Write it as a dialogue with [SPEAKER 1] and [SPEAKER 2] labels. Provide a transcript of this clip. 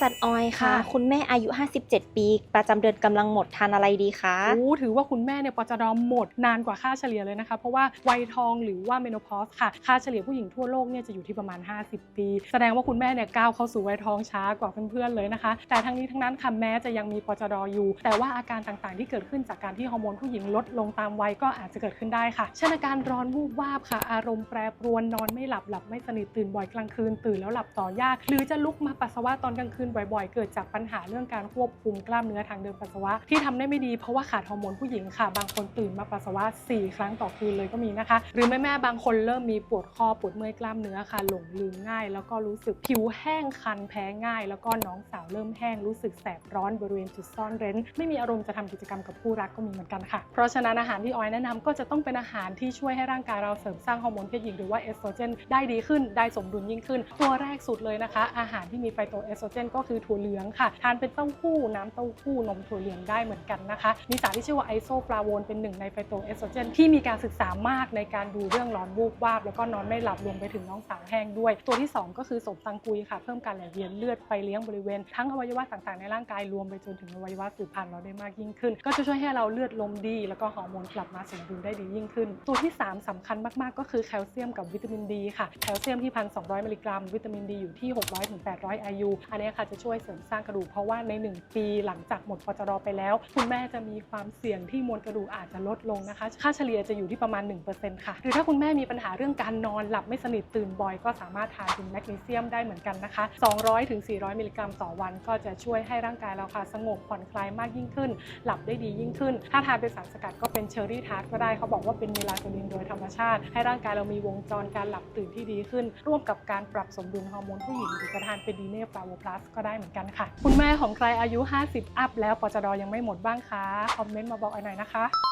[SPEAKER 1] สัชออยค่ะ
[SPEAKER 2] ค่ะ
[SPEAKER 1] คุณแม่อายุ 57 ปี ประจำเดือนกำลังหมดทานอะไรดีคะ
[SPEAKER 2] โอ้ถือว่าคุณแม่เนี่ยปจดหมดนานกว่าค่าเฉลี่ยเลยนะคะ เพราะว่าวัยทองหรือว่าเมโนพอสค่ะ ค่าเฉลี่ยผู้หญิงทั่วโลกเนี่ยจะอยู่ที่ประมาณ 50 ปี แสดงว่าคุณแม่เนี่ยก้าวเข้าสู่วัยทองช้ากว่าเพื่อนๆเลยนะคะ แต่ทั้งนี้ทั้งนั้นค่ะแม้จะยังมีปจดอยู่ แต่ว่าอาการต่างๆที่เกิดขึ้นจากการที่ฮอร์โมนผู้หญิงลดลงตามวัยก็อาจจะเกิดขึ้นได้ค่ะ เช่นอาการร้อนวูบวาบค่ะ อารมณ์แปรปรวนนอนไม่หลับหลับไม่สนิทตื่นบ่อยกลางคืนตื่นแล้วหลับต่อยาก หรือจะลุกมาปัสสาวะตอนกลางคืนบ่อยๆ เกิดจากปัญหาเรื่องการควบคุมกล้ามเนื้อทางเดินปัสสาวะ ที่ทำได้ไม่ดีเพราะว่าขาดฮอร์โมนผู้หญิงค่ะ บางคนตื่นมาปัสสาวะ 4 ครั้งต่อคืนเลยก็มีนะคะ หรือแม่ๆบางคนเริ่มมีปวดคอปวดเมื่อยกล้ามเนื้อค่ะ หลงลืมง่าย แล้วก็รู้สึกผิวแห้งคันแพ้ง่าย แล้วก็น้องสาวเริ่มแห้งรู้สึกแสบร้อนบริเวณจุดซ่อนเร้น ไม่มีอารมณ์จะทำกิจกรรมกับคู่รักก็มีเหมือนกันค่ะ เพราะฉะนั้นอาหารที่ออยแนะนำก็จะต้องเป็นอาหารที่ช่วยให้ร่างกายเราเสริมสร้างฮอร์โมนเพศหญิงหรือว่าเอสโตรเจนได้ดีขึ้นได้สมดุลยิ่งขึ้น ตัวแรกสุดเลยนะคะ อาหารที่มีไฟโตเอสโตรเจนก็คือถั่วเหลืองค่ะ ทานเป็นเต้าหู้น้ำเต้าหู้นมถั่วเหลืองได้เหมือนกันนะคะ มีสารที่ชื่อว่าไอโซฟลาโวนเป็นหนึ่งในไฟโตเอสโตรเจนที่มีการศึกษามากในการดูเรื่องร้อนวูบวาบแล้วก็นอนไม่หลับรวมไปถึงน้องสาวแห้งด้วย ตัวที่สองก็คือสมตังกุยค่ะ เพิ่มการไหลเวียนเลือดไปเลี้ยงบริเวณ ทั้งอวัยวะต่างๆในร่างกายรวมไปจนถึงอวัยวะสืบพันธุ์เราได้มากยิ่งขึ้น ก็จะช่วยให้เราเลือดลมดี แล้วก็ฮอร์โมนกลับมาสมดุลได้ดียิ่งขึ้น ตัวที่ 3สำคัญมากๆ ก็คือแคลเซียมกับวิตามินดีค่ะแคลเซียมที่1,200มิลลิกรัมวิตามินดีอยู่ที่ 600ถึง800 IU อันนี้ค่ะจะช่วยเสริมสร้างกระดูกเพราะว่าใน 1 ปีหลังจากหมดปจรไปแล้ว คุณแม่จะมีความเสี่ยงที่มวลกระดูกอาจจะลดลงนะคะ ค่าเฉลี่ยจะอยู่ที่ประมาณ 1%ค่ะ หรือถ้าคุณแม่มีปัญหาเรื่องการนอนหลับไม่สนิทตื่นบ่อยก็สามารถทานเป็นแมกนีเซียมได้เหมือนกันนะคะ 200ถึง400 มิลลิกรัมต่อวัน ก็จะช่วยให้ร่างกายเราค่ะสงบผ่อนคลายมากยิ่งขึ้น หลับได้ดียิ่งขึ้น ถ้าทานเป็นสารสกัดก็เป็นเชอร์รี่ทาร์ตก็ได้เขาบอกว่าเป็นเมลาโทนินโดยธรรมชาติ ให้ร่างกายเรามีวงจรการหลับตื่นที่ดีขึ้น ร่วมกับการปรับสมดุลฮอร์โมนผู้หญิงหรือจะทานเป็นดีเน่ฟลาโวพลัสก็ได้เหมือนกันค่ะ คุณแม่ของใครอายุ 50 อัพแล้วปจดยังไม่หมดบ้างคะ คอมเมนต์มาบอกไอหน่อยนะคะ